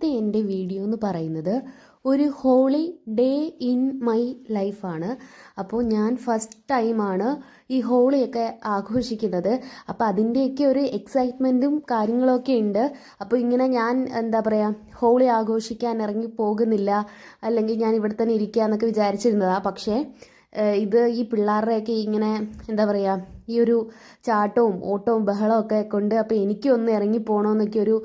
ഇന്നത്തെ എന്റെ വീഡിയോ എന്ന് പറയുന്നത് ഒരു ഹോളി ഡേ ഇൻ മൈ ലൈഫാണ് അപ്പോൾ ഞാൻ ഫസ്റ്റ് ടൈമാണ് ഈ ഹോളിയൊക്കെ ആഘോഷിക്കുന്നത്. അപ്പോൾ അതിന്റെയൊക്കെ ഒരു എക്സൈറ്റ്മെന്റും കാര്യങ്ങളൊക്കെ ഉണ്ട്. അപ്പോൾ ഇങ്ങനെ ഞാൻ എന്താ പറയുക ഹോളി ആഘോഷിക്കാൻ ഇറങ്ങി പോകുന്നില്ല. അല്ലെങ്കിൽ ഞാൻ ഇവിടെ തന്നെ ഇരിക്കുക എന്നൊക്കെ വിചാരിച്ചിരുന്നതാണ് പക്ഷേ ഇത് ഈ പിള്ളേരുടെയൊക്കെ ഇങ്ങനെ എന്താ പറയുക ഈ ഒരു ചാട്ടവും ഓട്ടവും ബഹളവും ഒക്കെ കൊണ്ട് അപ്പോൾ എനിക്കൊന്ന് ഇറങ്ങി പോകണമെന്നൊക്കെ ഒരു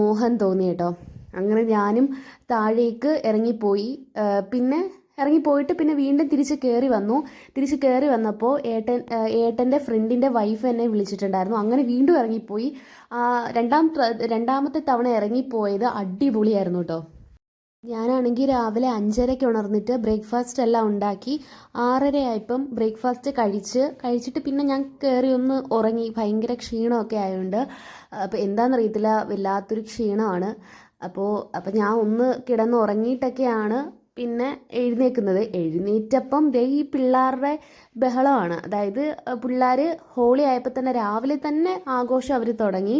മോഹം തോന്നി കേട്ടോ. അങ്ങനെ ഞാനും താഴേക്ക് ഇറങ്ങിപ്പോയി. പിന്നെ ഇറങ്ങിപ്പോയിട്ട് പിന്നെ വീണ്ടും തിരിച്ച് കയറി വന്നു. തിരിച്ച് കയറി വന്നപ്പോൾ ഏട്ടൻ ഏട്ടന്റെ ഫ്രണ്ടിന്റെ വൈഫ് എന്നെ വിളിച്ചിട്ടുണ്ടായിരുന്നു. അങ്ങനെ വീണ്ടും ഇറങ്ങിപ്പോയി. രണ്ടാം രണ്ടാമത്തെ തവണ ഇറങ്ങിപ്പോയത് അടിപൊളിയായിരുന്നു കേട്ടോ ഞാനാണെങ്കിൽ രാവിലെ അഞ്ചരയ്ക്ക് ഉണർന്നിട്ട് ബ്രേക്ക്ഫാസ്റ്റ് എല്ലാം ഉണ്ടാക്കി. ആറരയായപ്പം ബ്രേക്ക്ഫാസ്റ്റ് കഴിച്ച് കഴിച്ചിട്ട് പിന്നെ ഞാൻ കയറി ഒന്ന് ഉറങ്ങി. ഭയങ്കര ക്ഷീണമൊക്കെ ആയതുകൊണ്ട് അപ്പോൾ എന്താണെന്നറിയത്തില്ല വല്ലാത്തൊരു ക്ഷീണമാണ്. അപ്പോൾ അപ്പം ഞാൻ ഒന്ന് കിടന്ന് ഉറങ്ങിയിട്ടൊക്കെയാണ് പിന്നെ എഴുന്നേക്കുന്നത്. എഴുന്നേറ്റപ്പം ദേ ഈ പിള്ളേരുടെ ബഹളമാണ്. അതായത് പിള്ളേർ ഹോളി ആയപ്പോൾ തന്നെ രാവിലെ തന്നെ ആഘോഷം അവർ തുടങ്ങി.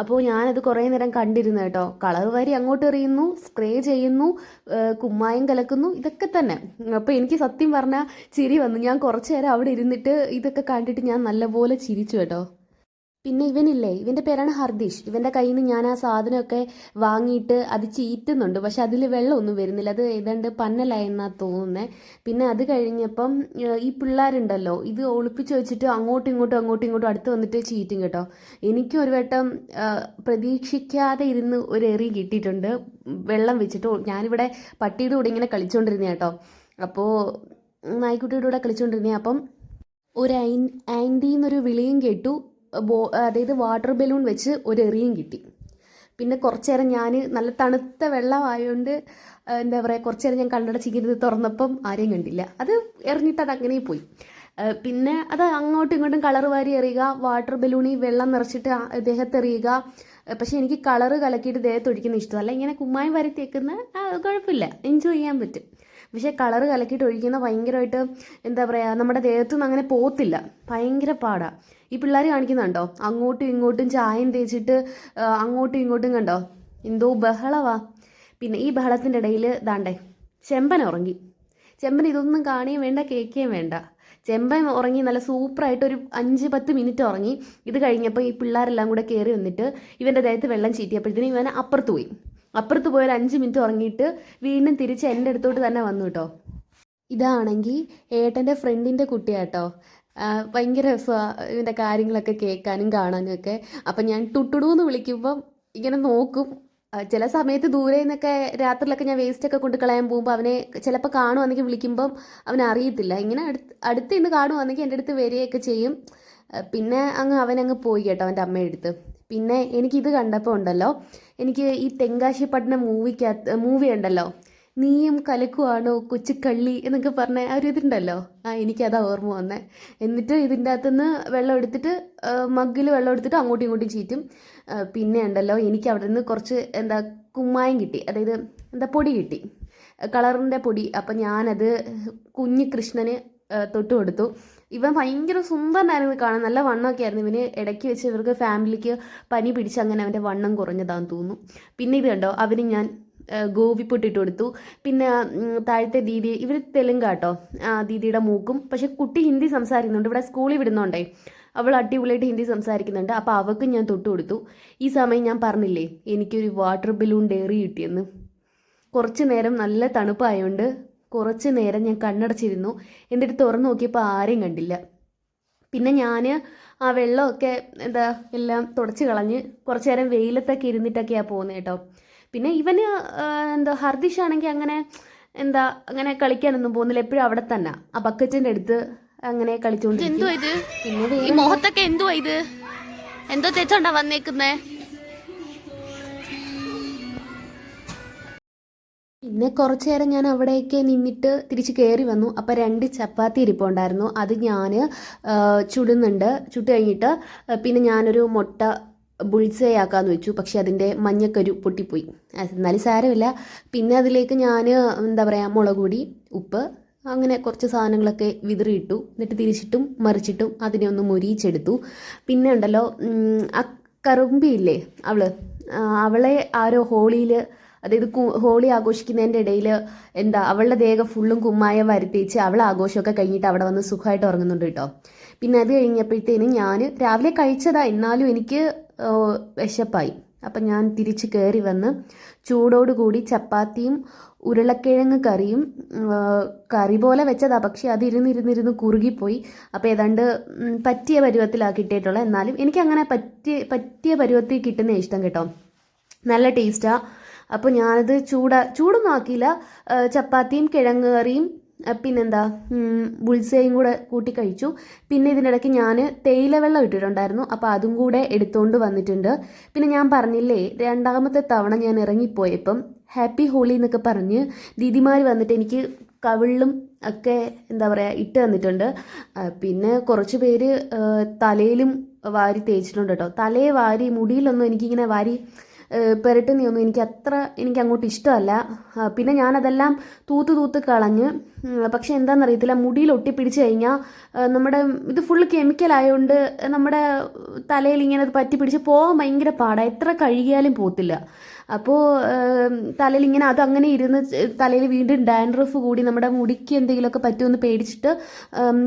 അപ്പോൾ ഞാനത് കുറേ നേരം കണ്ടിരുന്നു കേട്ടോ. കളർ വരി അങ്ങോട്ട് എറിയുന്നു സ്പ്രേ ചെയ്യുന്നു കുമ്മായം കലക്കുന്നു ഇതൊക്കെ തന്നെ. അപ്പോൾ എനിക്ക് സത്യം പറഞ്ഞാൽ ചിരി വന്നു. ഞാൻ കുറച്ച് നേരം അവിടെ ഇരുന്നിട്ട് ഇതൊക്കെ കണ്ടിട്ട് ഞാൻ നല്ലപോലെ ചിരിച്ചു കേട്ടോ. പിന്നെ ഇവനില്ലേ ഇവന്റെ പേരാണ് ഹർദീഷ്. ഇവന്റെ കയ്യിൽ നിന്ന് ഞാൻ ആ സാധനമൊക്കെ വാങ്ങിയിട്ട് അത് ചീറ്റുന്നുണ്ട്. പക്ഷെ അതിൽ വെള്ളമൊന്നും വരുന്നില്ല. അത് ഏതാണ്ട് പന്നലായെന്നാ തോന്നുന്നേ. പിന്നെ അത് കഴിഞ്ഞപ്പം ഈ പിള്ളേരുണ്ടല്ലോ ഇത് ഒളിപ്പിച്ച് വെച്ചിട്ട് അങ്ങോട്ടും ഇങ്ങോട്ടും അങ്ങോട്ടും ഇങ്ങോട്ടും അടുത്ത് വന്നിട്ട് ചീറ്റും കേട്ടോ. എനിക്കും ഒരു വട്ടം പ്രതീക്ഷിക്കാതെ ഇരുന്ന് ഒരു എറി കിട്ടിയിട്ടുണ്ട്. വെള്ളം വെച്ചിട്ട് ഞാനിവിടെ പട്ടിയുടെ കൂടെ ഇങ്ങനെ കളിച്ചുകൊണ്ടിരുന്ന കേട്ടോ. അപ്പോൾ നായ്ക്കുട്ടിയുടെ കൂടെ കളിച്ചുകൊണ്ടിരുന്നേ അപ്പം ഒരു ഐൻ ആന്റീന്നൊരു വിളിയും കേട്ടു. ബോ അതായത് വാട്ടർ ബലൂൺ വെച്ച് ഒരു എറിയും കിട്ടി. പിന്നെ കുറച്ചേരം ഞാൻ നല്ല തണുത്ത വെള്ളമായതുകൊണ്ട് എന്താ പറയുക കുറച്ചു നേരം ഞാൻ കണ്ണടച്ചിരുന്ന് തുറന്നപ്പം ആരെയും കണ്ടില്ല. അത് എറിഞ്ഞിട്ട് അത് അങ്ങനെ പോയി. പിന്നെ അത് അങ്ങോട്ടും ഇങ്ങോട്ടും കളർ വാരി എറിയുക വാട്ടർ ബലൂണി വെള്ളം നിറച്ചിട്ട് ദേഹത്ത് എറിയുക. പക്ഷെ എനിക്ക് കളറ് കലക്കിയിട്ട് ദേഹത്ത് ഒഴിക്കുന്ന ഇഷ്ടമല്ല. ഇങ്ങനെ കുമ്മായം വരത്തേക്കുന്ന കുഴപ്പമില്ല. എൻജോയ് ചെയ്യാൻ പറ്റും. പക്ഷേ കളർ കലക്കിയിട്ട് ഒഴിക്കുന്ന ഭയങ്കരമായിട്ട് എന്താ പറയുക നമ്മുടെ ദേഹത്തുനിന്ന് അങ്ങനെ പോത്തില്ല. ഭയങ്കര പാടാണ് ഈ പിള്ളേർ കാണിക്കുന്നുണ്ടോ അങ്ങോട്ടും ഇങ്ങോട്ടും ചായം തേച്ചിട്ട് അങ്ങോട്ടും ഇങ്ങോട്ടും കണ്ടോ? എന്തോ ബഹളവാ. പിന്നെ ഈ ബഹളത്തിന്റെ ഇടയിൽ ദാണ്ടേ ചെമ്പൻ ഉറങ്ങി. ചെമ്പൻ ഇതൊന്നും കാണുകയും വേണ്ട കേൾക്കുകയും വേണ്ട. ചെമ്പൻ ഉറങ്ങി നല്ല സൂപ്പറായിട്ട് ഒരു അഞ്ച് പത്ത് മിനിറ്റ് ഉറങ്ങി. ഇത് കഴിഞ്ഞപ്പോൾ ഈ പിള്ളേരെല്ലാം കൂടെ കയറി വന്നിട്ട് ഇവന്റെ ദേഹത്ത് വെള്ളം ചീറ്റിയപ്പോഴത്തേനും ഇവൻ അപ്പുറത്ത് പോയി. അപ്പുറത്ത് പോയാൽ അഞ്ച് മിനിറ്റ് ഉറങ്ങിയിട്ട് വീണ്ടും തിരിച്ച് എന്റെ അടുത്തോട്ട് തന്നെ വന്നു കേട്ടോ ഇതാണെങ്കിൽ ഏട്ടന്റെ ഫ്രണ്ടിന്റെ കുട്ടിയാട്ടോ. ഭയങ്കര രസമാണ് ഇതിന്റെ കാര്യങ്ങളൊക്കെ കേൾക്കാനും കാണാനും ഒക്കെ അപ്പം ഞാൻ ടുട്ടുടു എന്ന് വിളിക്കുമ്പം ഇങ്ങനെ നോക്കും. ചില സമയത്ത് ദൂരെ നിന്നൊക്കെ രാത്രിയിലൊക്കെ ഞാൻ വേസ്റ്റൊക്കെ കൊണ്ട് കളയാൻ പോകുമ്പോൾ അവനെ ചിലപ്പോൾ കാണുവാണെങ്കിൽ വിളിക്കുമ്പം അവൻ അറിയത്തില്ല. ഇങ്ങനെ അടുത്ത് അടുത്ത് നിന്ന് കാണുവാണെങ്കിൽ എന്റെ അടുത്ത് വരികയൊക്കെ ചെയ്യും. പിന്നെ അങ്ങ് അവനങ്ങ് പോയി കേട്ടോ അവന്റെ അമ്മയുടെ അടുത്ത്. പിന്നെ എനിക്കിത് കണ്ടപ്പോൾ ഉണ്ടല്ലോ എനിക്ക് ഈ തെങ്കാശിപ്പട്ടണം മൂവിക്കകത്ത് മൂവി ഉണ്ടല്ലോ നീയും കലക്കുവാണോ കൊച്ചുക്കള്ളി എന്നൊക്കെ പറഞ്ഞ ആ ഒരു ഇതുണ്ടല്ലോ ആ എനിക്കതാ ഓർമ്മ വന്നേ. എന്നിട്ട് ഇതിന്റെ അകത്തുനിന്ന് വെള്ളം എടുത്തിട്ട് മഗ്ഗിൽ വെള്ളം എടുത്തിട്ട് അങ്ങോട്ടും ഇങ്ങോട്ടും ചീറ്റും. പിന്നെ ഉണ്ടല്ലോ എനിക്ക് അവിടെ നിന്ന് കുറച്ച് എന്താ കുമ്മായം കിട്ടി അതായത് എന്താ പൊടി കിട്ടി കളറിന്റെ പൊടി. അപ്പം ഞാനത് കുഞ്ഞ് കൃഷ്ണന് തൊട്ട് കൊടുത്തു. ഇവൻ ഭയങ്കര സുന്ദരനായിരുന്നു കാണാൻ. നല്ല വണ്ണമൊക്കെ ആയിരുന്നു ഇവന് ഇടയ്ക്ക് വെച്ച് ഇവർക്ക് ഫാമിലിക്ക് പനി പിടിച്ച് അങ്ങനെ അവന്റെ വണ്ണം കുറഞ്ഞതാന്ന് തോന്നുന്നു. പിന്നെ ഇത് കണ്ടോ? അവന് ഞാൻ ഗോപിപ്പൊട്ടിട്ട് കൊടുത്തു. പിന്നെ താഴത്തെ ദീദി ഇവർ തെലുങ്കാട്ടോ? ആ ദീദിയുടെ മൂക്കും. പക്ഷെ കുട്ടി ഹിന്ദി സംസാരിക്കുന്നുണ്ട്. ഇവിടെ സ്കൂളിൽ വിടുന്നുണ്ടേ. അവൾ അടിപൊളിയായിട്ട് ഹിന്ദി സംസാരിക്കുന്നുണ്ട്. അപ്പോൾ അവൾക്കും ഞാൻ തൊട്ട് കൊടുത്തു. ഈ സമയം ഞാൻ പറഞ്ഞില്ലേ എനിക്കൊരു വാട്ടർ ബലൂൺ ഡയറി കിട്ടിയെന്ന്. കുറച്ച് നേരം നല്ല തണുപ്പായതുകൊണ്ട് കുറച്ച് നേരം ഞാൻ കണ്ണടച്ചിരുന്നു. എന്നിട്ട് തുറന്നു നോക്കിയപ്പോൾ ആരെയും കണ്ടില്ല. പിന്നെ ഞാൻ ആ വെള്ളമൊക്കെ എന്താ എല്ലാം തുടച്ച് കളഞ്ഞ് കുറച്ച് നേരം വെയിലത്തൊക്കെ ഇരുന്നിട്ടൊക്കെയാണ് പോകുന്നത് കേട്ടോ. പിന്നെ ഇവന് എന്താ ഹർദിഷ് ആണെങ്കിൽ അങ്ങനെ എന്താ അങ്ങനെ കളിക്കാനൊന്നും പോകുന്നില്ല. എപ്പോഴും അവിടെ തന്നെ. ആ ബക്കറ്റിന്റെ അടുത്ത് അങ്ങനെ കളിച്ചോണ്ട് എന്തോ ഇത്? പിന്നെ മുഖത്തൊക്കെ എന്തുവാ ഇത്? എന്തോ തെച്ചോണ്ടാ വന്നേക്കുന്നേ? പിന്നെ കുറച്ച് നേരം ഞാൻ അവിടെയൊക്കെ നിന്നിട്ട് തിരിച്ച് കയറി വന്നു. അപ്പോൾ രണ്ട് ചപ്പാത്തി ഇരിപ്പുണ്ടായിരുന്നു. അത് ഞാൻ ചുടുന്നുണ്ട്. ചുട്ട് കഴിഞ്ഞിട്ട് പിന്നെ ഞാനൊരു മുട്ട ബുൾസേ ആക്കാന്ന് വെച്ചു. പക്ഷെ അതിന്റെ മഞ്ഞക്കരു പൊട്ടിപ്പോയി. എന്നാലും സാരമില്ല. പിന്നെ അതിലേക്ക് ഞാൻ എന്താ പറയുക മുളക് പൊടി ഉപ്പ് അങ്ങനെ കുറച്ച് സാധനങ്ങളൊക്കെ വിതറിയിട്ടു. എന്നിട്ട് തിരിച്ചിട്ടും മറിച്ചിട്ടും അതിനെ ഒന്ന് മുരിയിച്ചെടുത്തു. പിന്നെ ഉണ്ടല്ലോ ആ കറുമ്പിയില്ലേ അവൾ അവളെ ആരോ ഹോളിയിൽ അതായത് ഹോളി ആഘോഷിക്കുന്നതിന്റെ ഇടയിൽ എന്താ അവളുടെ ദേഹം ഫുള്ളും കുമ്മായ വരുത്തിച്ച് അവൾ ആഘോഷമൊക്കെ കഴിഞ്ഞിട്ട് അവിടെ വന്ന് സുഖമായിട്ട് ഉറങ്ങുന്നുണ്ട് കേട്ടോ. പിന്നെ അത് കഴിഞ്ഞപ്പോഴത്തേനും ഞാൻ രാവിലെ കഴിച്ചതാ എന്നാലും എനിക്ക് വിശപ്പായി. അപ്പം ഞാൻ തിരിച്ച് കയറി വന്ന് ചൂടോടുകൂടി ചപ്പാത്തിയും ഉരുളക്കിഴങ്ങ് കറിയും കറി പോലെ വെച്ചതാ. പക്ഷെ അത് ഇരുന്നിരുന്നിരുന്ന് കുറുകിപ്പോയി. അപ്പോൾ ഏതാണ്ട് പറ്റിയ പരുവത്തിലാണ് കിട്ടിയിട്ടുള്ളത്. എന്നാലും എനിക്കങ്ങനെ പറ്റിയ പറ്റിയ പരുവത്തിൽ കിട്ടുന്ന ഇഷ്ടം കേട്ടോ. നല്ല ടേസ്റ്റാ. അപ്പോൾ ഞാനത് ചൂട ചൂടൊന്നും ആക്കിയില്ല. ചപ്പാത്തിയും കിഴങ്ങ് കറിയും പിന്നെന്താ ബുൾസയും കൂടെ കൂട്ടി കഴിച്ചു. പിന്നെ ഇതിനിടയ്ക്ക് ഞാൻ തേയില വെള്ളം ഇട്ടിട്ടുണ്ടായിരുന്നു. അപ്പോൾ അതും കൂടെ എടുത്തുകൊണ്ട് വന്നിട്ടുണ്ട്. പിന്നെ ഞാൻ പറഞ്ഞില്ലേ രണ്ടാമത്തെ തവണ ഞാൻ ഇറങ്ങിപ്പോയപ്പം ഹാപ്പി ഹോളി എന്നൊക്കെ പറഞ്ഞ് ദീദിമാർ വന്നിട്ട് എനിക്ക് കവിളിലും ഒക്കെ എന്താ പറയുക ഇട്ട് തന്നിട്ടുണ്ട്. പിന്നെ കുറച്ച് പേര് തലയിലും വാരി തേച്ചിട്ടുണ്ട് കേട്ടോ. തലയെ വാരി മുടിയിലൊന്നും എനിക്കിങ്ങനെ വാരി പുരട്ടുന്നതൊന്നും എനിക്ക് അത്ര എനിക്ക് അങ്ങോട്ട് ഇഷ്ടമല്ല. പിന്നെ ഞാനതെല്ലാം തൂത്ത് തൂത്ത് കളഞ്ഞ് പക്ഷേ എന്താണെന്നറിയത്തില്ല മുടിയിൽ ഒട്ടിപ്പിടിച്ച് കഴിഞ്ഞാൽ നമ്മുടെ ഇത് ഫുള്ള് കെമിക്കൽ ആയതുകൊണ്ട് നമ്മുടെ തലയിൽ ഇങ്ങനെ അത് പറ്റി പിടിച്ച് പോകാൻ ഭയങ്കര പാടാണ് എത്ര കഴുകിയാലും പോത്തില്ല. അപ്പോൾ തലയിൽ ഇങ്ങനെ അത് അങ്ങനെ ഇരുന്ന് തലയിൽ വീണ്ടും ഡാൻഡ്രഫ് കൂടി നമ്മുടെ മുടിക്ക് എന്തെങ്കിലുമൊക്കെ പറ്റുമെന്ന് പേടിച്ചിട്ട്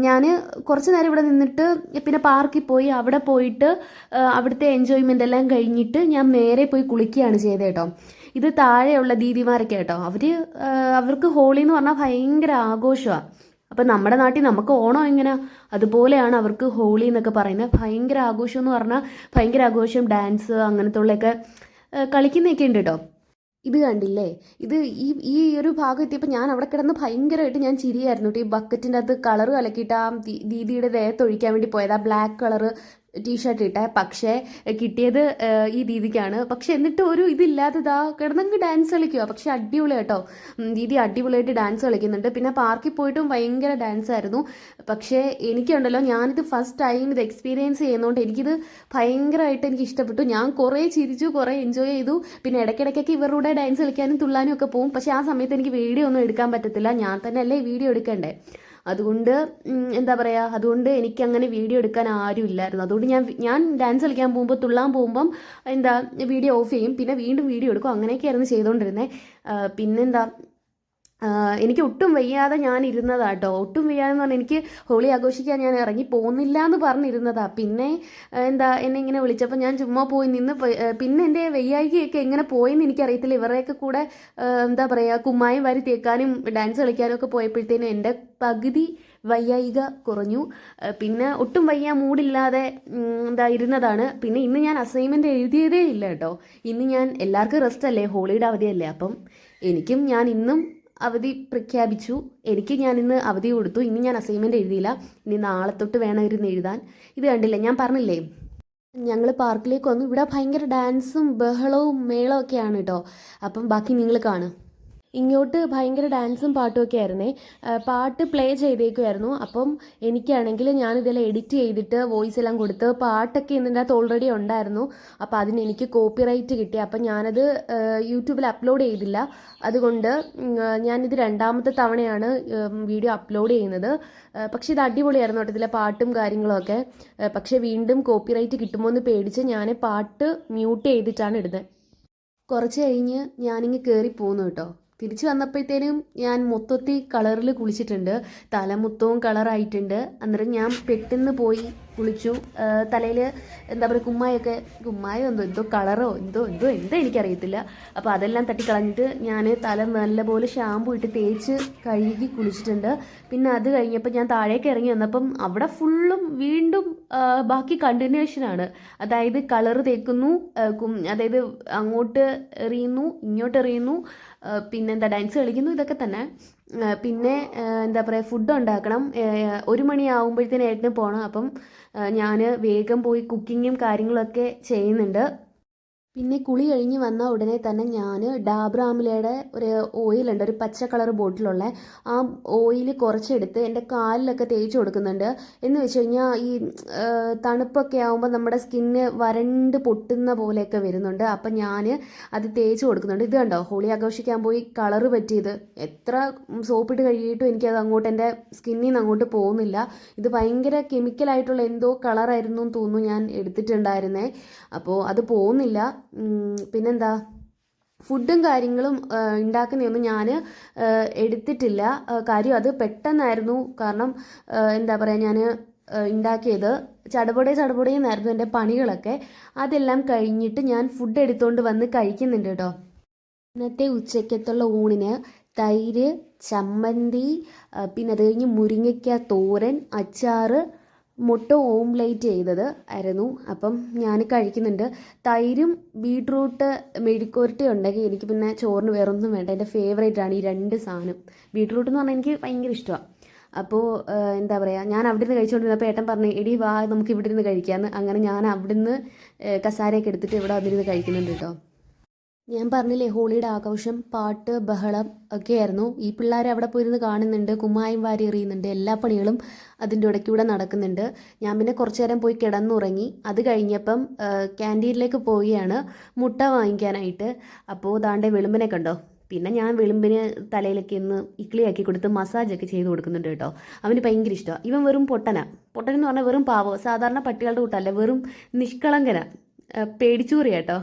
ഞാൻ കുറച്ച് നേരം ഇവിടെ നിന്നിട്ട് പിന്നെ പാർക്കിൽ പോയി അവിടെ പോയിട്ട് അവിടുത്തെ എൻജോയ്മെന്റ് എല്ലാം കഴിഞ്ഞിട്ട് ഞാൻ നേരെ പോയി കുളിക്കുകയാണ് ചെയ്തത് കേട്ടോ. ഇത് താഴെയുള്ള ദീദിമാരൊക്കെ കേട്ടോ. അവർ അവർക്ക് ഹോളി എന്ന് പറഞ്ഞാൽ ഭയങ്കര ആഘോഷമാണ് അപ്പം നമ്മുടെ നാട്ടിൽ നമുക്ക് ഓണം എങ്ങനെ? അതുപോലെയാണ് അവർക്ക് ഹോളി എന്നൊക്കെ പറയുന്നത്. ഭയങ്കര ആഘോഷം എന്ന് പറഞ്ഞാൽ ഭയങ്കര ആഘോഷം ഡാൻസ് അങ്ങനത്തെ ഉള്ളതൊക്കെ കളിക്കുന്നതൊക്കെ ഉണ്ട് കേട്ടോ ഇത് കണ്ടില്ലേ? ഇത് ഈ ഈ ഒരു ഭാഗം എത്തിയപ്പോൾ ഞാൻ അവിടെ കിടന്ന് ഭയങ്കരമായിട്ട് ഞാൻ ചിരിയായിരുന്നു. കേട്ടോ ഈ ബക്കറ്റിന്റെ അകത്ത് കളറ് കലക്കിയിട്ട് ആ ദീദിയുടെ ദേഹത്ത് ഒഴിക്കാൻ വേണ്ടി പോയത്. ആ ബ്ലാക്ക് കളറ് ടീഷർട്ട് ഇട്ടേ. പക്ഷേ കിട്ടിയത് ഈ ദീദിക്കാണ്. പക്ഷെ എന്നിട്ട് ഒരു ഇതില്ലാത്തതാ കിടന്നെങ്കിൽ ഡാൻസ് കളിക്കുക പക്ഷെ അടിപൊളി കേട്ടോ. ദീദി അടിപൊളിയായിട്ട് ഡാൻസ് കളിക്കുന്നുണ്ട്. പിന്നെ പാർക്കിൽ പോയിട്ടും ഭയങ്കര ഡാൻസ് ആയിരുന്നു. പക്ഷേ എനിക്കുണ്ടല്ലോ ഞാനിത് ഫസ്റ്റ് ടൈം ഇത് എക്സ്പീരിയൻസ് ചെയ്യുന്നതുകൊണ്ട് എനിക്കിത് ഭയങ്കരമായിട്ട് എനിക്ക് ഇഷ്ടപ്പെട്ടു ഞാൻ കുറേ ചിരിച്ചു കുറേ എൻജോയ് ചെയ്തു. പിന്നെ ഇടയ്ക്കിടയ്ക്കൊക്കെ ഇവരുടെ ഡാൻസ് കളിക്കാനും തുള്ളാനും ഒക്കെ പോകും പക്ഷേ ആ സമയത്ത് എനിക്ക് വീഡിയോ ഒന്നും എടുക്കാൻ പറ്റത്തില്ല. ഞാൻ തന്നെ അല്ലേ വീഡിയോ എടുക്കണ്ടേ? അതുകൊണ്ട് എന്താ പറയുക അതുകൊണ്ട് എനിക്ക് അങ്ങനെ വീഡിയോ എടുക്കാൻ ആരും ഇല്ലായിരുന്നു അതുകൊണ്ട് ഞാൻ ഞാൻ ഡാൻസ് കളിക്കാൻ പോകുമ്പോൾ തുള്ളാൻ പോകുമ്പം എന്താ വീഡിയോ ഓഫ് ചെയ്യും. പിന്നെ വീണ്ടും വീഡിയോ എടുക്കും. അങ്ങനെയൊക്കെയായിരുന്നു ചെയ്തുകൊണ്ടിരുന്നത് പിന്നെന്താ എനിക്ക് ഒട്ടും വയ്യാതെ ഞാൻ ഇരുന്നതാട്ടോ ഒട്ടും വയ്യാതെ എന്ന് പറഞ്ഞാൽ എനിക്ക് ഹോളി ആഘോഷിക്കാൻ ഞാൻ ഇറങ്ങി പോകുന്നില്ല എന്ന് പറഞ്ഞിരുന്നതാ. പിന്നെ എന്താ എന്നെ ഇങ്ങനെ വിളിച്ചപ്പോൾ ഞാൻ ചുമ്മാ പോയി നിന്ന് പിന്നെ എന്റെ വയ്യായികയൊക്കെ എങ്ങനെ പോയെന്ന് എനിക്കറിയത്തില്ല. ഇവരുടെയൊക്കെ കൂടെ എന്താ പറയുക കുമ്മായം വാരി തേക്കാനും ഡാൻസ് കളിക്കാനും ഒക്കെ പോയപ്പോഴത്തേനും എന്റെ പകുതി വയ്യായിക കുറഞ്ഞു. പിന്നെ ഒട്ടും വയ്യ മൂടില്ലാതെ എന്താ ഇരുന്നതാണ്. പിന്നെ ഇന്ന് ഞാൻ അസൈൻമെന്റ് എഴുതിയതേ ഇല്ല കേട്ടോ ഇന്ന് ഞാൻ എല്ലാവർക്കും റെസ്റ്റ് അല്ലേ? ഹോളിയുടെ അവധിയല്ലേ? അപ്പം എനിക്കും ഞാൻ ഇന്നും അവധി പ്രഖ്യാപിച്ചു. എനിക്ക് ഞാൻ ഇന്ന് അവധി കൊടുത്തു. ഇനി ഞാൻ അസൈൻമെന്റ് എഴുതിയില്ല. ഇനി നാളെ തൊട്ട് വേണം ഇരുന്ന് എഴുതാൻ. ഇത് കണ്ടില്ല? ഞാൻ പറഞ്ഞില്ലേ? ഞങ്ങൾ പാർക്കിലേക്ക് വന്നു. ഇവിടെ ഭയങ്കര ഡാൻസും ബഹളവും മേളവും ഒക്കെയാണ് കേട്ടോ അപ്പം ബാക്കി നിങ്ങൾ കാണും. ഇങ്ങോട്ട് ഭയങ്കര ഡാൻസും പാട്ടും ഒക്കെ ആയിരുന്നേ. പാട്ട് പ്ലേ ചെയ്തേക്കുമായിരുന്നു അപ്പം എനിക്കാണെങ്കിൽ ഞാൻ ഞാനിതെല്ലാം എഡിറ്റ് ചെയ്തിട്ട് വോയിസ് എല്ലാം കൊടുത്ത് പാട്ടൊക്കെ ഇതിന്റെ അകത്ത് ഓൾറെഡി ഉണ്ടായിരുന്നു. അപ്പോൾ അതിന് എനിക്ക് കോപ്പിറൈറ്റ് കിട്ടി. അപ്പം ഞാനത് യൂട്യൂബിൽ അപ്ലോഡ് ചെയ്തില്ല. അതുകൊണ്ട് ഞാനിത് രണ്ടാമത്തെ തവണയാണ് വീഡിയോ അപ്ലോഡ് ചെയ്യുന്നത്. പക്ഷെ ഇത് അടിപൊളിയായിരുന്നു കേട്ടോ ഇതിലെ പാട്ടും കാര്യങ്ങളൊക്കെ പക്ഷെ വീണ്ടും കോപ്പിറൈറ്റ് കിട്ടുമോ എന്ന് പേടിച്ച് ഞാൻ പാട്ട് മ്യൂട്ട് ചെയ്തിട്ടാണ് ഇടുന്നത് കുറച്ച് കഴിഞ്ഞ് ഞാനിങ്ങ് കയറി പോന്നു കേട്ടോ. തിരിച്ചു വന്നപ്പോഴത്തേനും ഞാൻ മൊത്തത്തിൽ കളറിൽ കുളിച്ചിട്ടുണ്ട്. തല മൊത്തവും കളറായിട്ടുണ്ട്. അന്നേരം ഞാൻ പെട്ടെന്ന് പോയി കുളിച്ചു. തലയിൽ എന്താ പറയുക കുമ്മായൊക്കെ കുമ്മായോ എന്തോ എന്തോ കളറോ എന്തോ എന്തോ എന്തോ എനിക്കറിയത്തില്ല. അപ്പോൾ അതെല്ലാം തട്ടിക്കളഞ്ഞിട്ട് ഞാൻ തല നല്ലപോലെ ഷാമ്പു ഇട്ട് തേച്ച് കഴുകി കുളിച്ചിട്ടുണ്ട്. പിന്നെ അത് കഴിഞ്ഞപ്പോൾ ഞാൻ താഴേക്ക് ഇറങ്ങി വന്നപ്പം അവിടെ ഫുള്ളും വീണ്ടും ബാക്കി കണ്ടിന്യൂഷനാണ് അതായത് കളർ തേക്കുന്നു അതായത് അങ്ങോട്ട് എറിയുന്നു ഇങ്ങോട്ട് എറിയുന്നു പിന്നെന്താ ഡാൻസ് കളിക്കുന്നു ഇതൊക്കെ തന്നെ. പിന്നെ എന്താ പറയുക ഫുഡ് ഉണ്ടാക്കണം. ഒരു മണിയാവുമ്പോഴത്തേന് ഏട്ടന് പോകണം അപ്പം ഞാൻ വേഗം പോയി കുക്കിങ്ങും കാര്യങ്ങളൊക്കെ ചെയ്യുന്നുണ്ട്. പിന്നെ കുളി കഴിഞ്ഞ് വന്ന ഉടനെ തന്നെ ഞാൻ ഡാബ്രാമിലയുടെ ഒരു ഓയിലുണ്ട് ഒരു പച്ച കളർ ബോട്ടിലുള്ള ആ ഓയിൽ കുറച്ചെടുത്ത് എന്റെ കാലിലൊക്കെ തേച്ച് കൊടുക്കുന്നുണ്ട്. എന്ന് വെച്ച് കഴിഞ്ഞാൽ ഈ തണുപ്പൊക്കെ ആകുമ്പോൾ നമ്മുടെ സ്കിന്ന് വരണ്ട് പൊട്ടുന്ന പോലെയൊക്കെ വരുന്നുണ്ട്. അപ്പം ഞാൻ അത് തേച്ച് കൊടുക്കുന്നുണ്ട്. ഇത് കണ്ടോ? ഹോളി ആഘോഷിക്കാൻ പോയി കളറ് പറ്റിയത്. എത്ര സോപ്പിട്ട് കഴുകിയിട്ടും എനിക്കത് അങ്ങോട്ട് എന്റെ സ്കിന്നിൽ നിന്ന് അങ്ങോട്ട് പോകുന്നില്ല. ഇത് ഭയങ്കര കെമിക്കലായിട്ടുള്ള എന്തോ കളറായിരുന്നു എന്ന് തോന്നുന്നു ഞാൻ എടുത്തിട്ടുണ്ടായിരുന്നേ. അപ്പോൾ അത് പോകുന്നില്ല. പിന്നെന്താ? ഫുഡും കാര്യങ്ങളും ഉണ്ടാക്കുന്നതൊന്നും ഞാൻ എടുത്തിട്ടില്ല. കാര്യം അത് പെട്ടെന്നായിരുന്നു. കാരണം എന്താ പറയുക ഞാൻ ഉണ്ടാക്കിയത് ചടപടേ ചടപടേ എന്നായിരുന്നു എന്റെ പണികളൊക്കെ. അതെല്ലാം കഴിഞ്ഞിട്ട് ഞാൻ ഫുഡ് എടുത്തുകൊണ്ട് വന്ന് കഴിക്കുന്നുണ്ട് കേട്ടോ ഇന്നത്തെ ഉച്ചക്കത്തുള്ള ഊണിന് തൈര് ചമ്മന്തി പിന്നെ അത് കഴിഞ്ഞ് മുരിങ്ങയ്ക്ക തോരൻ അച്ചാറ് മുട്ട ഓംലേറ്റ് ചെയ്തത് ആയിരുന്നു. അപ്പം ഞാൻ കഴിക്കുന്നുണ്ട്. തൈരും ബീട്രൂട്ട് മെഴുക്കുവരട്ടി ഉണ്ടെങ്കിൽ എനിക്ക് പിന്നെ ചോറിന് വേറൊന്നും വേണ്ട. എന്റെ ഫേവറേറ്റ് ആണ് ഈ രണ്ട് സാധനം. ബീട്രൂട്ട് എന്ന് പറഞ്ഞാൽ എനിക്ക് ഭയങ്കര ഇഷ്ടമാണ് അപ്പോൾ എന്താ പറയുക ഞാൻ അവിടെ നിന്ന് കഴിച്ചുകൊണ്ടിരുന്നപ്പോൾ ഏട്ടൻ പറഞ്ഞു എടി വാ നമുക്ക് ഇവിടെ ഇരുന്ന് കഴിക്കാമെന്ന് അങ്ങനെ ഞാൻ അവിടെ നിന്ന് കസാരയൊക്കെ എടുത്തിട്ട് ഇവിടെ വന്നിരുന്ന് കഴിക്കുന്നുണ്ട് കേട്ടോ ഞാൻ പറഞ്ഞില്ലേ ഹോളിയുടെ ആഘോഷം പാട്ട് ബഹളം ഒക്കെ ആയിരുന്നു ഈ പിള്ളേർ അവിടെ പോയിരുന്ന് കാണുന്നുണ്ട് കുമ്മായം വാരി എറിയുന്നുണ്ട് എല്ലാ പണികളും അതിന്റെ ഇടയ്ക്കൂടെ നടക്കുന്നുണ്ട്. ഞാൻ പിന്നെ കുറച്ചു നേരം പോയി കിടന്നുറങ്ങി. അത് കഴിഞ്ഞപ്പം ക്യാന്റീനിലേക്ക് പോവുകയാണ് മുട്ട വാങ്ങിക്കാനായിട്ട്. അപ്പോൾ ദാണ്ടെ വെളുമ്പിനെ കണ്ടോ? പിന്നെ ഞാൻ വെളുമ്പിന് തലയിലൊക്കെ ഒന്ന് ഇക്ലിയാക്കി കൊടുത്ത് മസാജൊക്കെ ചെയ്ത് കൊടുക്കുന്നുണ്ട് കേട്ടോ. അവന് ഭയങ്കര ഇഷ്ടമാണ് ഇവൻ വെറും പൊട്ടന. പൊട്ടൻ എന്ന് പറഞ്ഞാൽ വെറും പാവോ. സാധാരണ പട്ടികളുടെ കൂട്ടല്ല വെറും നിഷ്കളങ്കന. പേടിച്ചൂറി കേട്ടോ.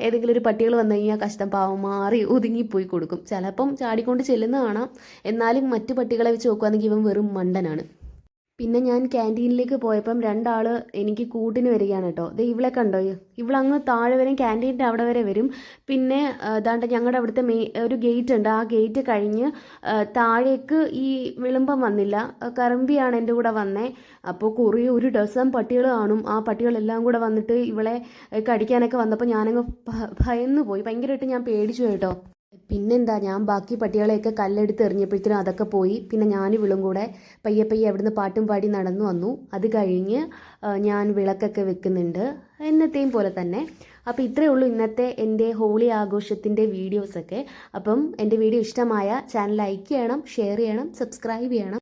ഏതെങ്കിലും ഒരു പട്ടികൾ വന്നു കഴിഞ്ഞാൽ കഷ്ടം പാവം മാറി ഒതുങ്ങിപ്പോയി കൊടുക്കും. ചിലപ്പം ചാടിക്കൊണ്ട് ചെല്ലുന്ന കാണാം എന്നാലും മറ്റു പട്ടികളെ വെച്ച് നോക്കുകയാണെങ്കിൽ ഇവൻ വെറും മണ്ടനാണ്. പിന്നെ ഞാൻ ക്യാന്റീനിലേക്ക് പോയപ്പം രണ്ടാൾ എനിക്ക് കൂട്ടിന് വരികയാണ് കേട്ടോ. ദേ ഇവളെ കണ്ടോ? ഇവളങ്ങ് താഴെ വരും ക്യാന്റീന്റെ അവിടെ വരെ വരും. പിന്നെ ഇതാണ്ട് ഞങ്ങളുടെ അവിടുത്തെ മെയ് ഒരു ഗേറ്റ് ഉണ്ട്. ആ ഗേറ്റ് കഴിഞ്ഞ് താഴേക്ക് ഈ വിളുമ്പം വന്നില്ല. കറമ്പിയാണ് എന്റെ കൂടെ വന്നേ. അപ്പോൾ കുറി ഒരു ഡസൻ പട്ടികൾ കാണും. ആ പട്ടികളെല്ലാം കൂടെ വന്നിട്ട് ഇവളെ കടിക്കാനൊക്കെ വന്നപ്പോൾ ഞാനങ്ങ് ഭയന്നു പോയി ഭയങ്കരമായിട്ട് ഞാൻ പേടിച്ചു കേട്ടോ. പിന്നെന്താ ഞാൻ ബാക്കി പട്ടികളെയൊക്കെ കല്ലെടുത്ത് എറിഞ്ഞപ്പോഴത്തേനും അതൊക്കെ പോയി. പിന്നെ ഞാൻ ഇവളും കൂടെ പയ്യെ പയ്യെ അവിടുന്ന് പാട്ടും പാടി നടന്നു വന്നു. അത് കഴിഞ്ഞ് ഞാൻ വിളക്കൊക്കെ വെക്കുന്നുണ്ട്. എന്നത്തെയും പോലെ തന്നെ. അപ്പോൾ ഇത്രയേ ഉള്ളൂ ഇന്നത്തെ എന്റെ ഹോളി ആഘോഷത്തിന്റെ വീഡിയോസൊക്കെ. അപ്പം എന്റെ വീഡിയോ ഇഷ്ടമായ ചാനൽ ലൈക്ക് ചെയ്യണം ഷെയർ ചെയ്യണം സബ്സ്ക്രൈബ് ചെയ്യണം.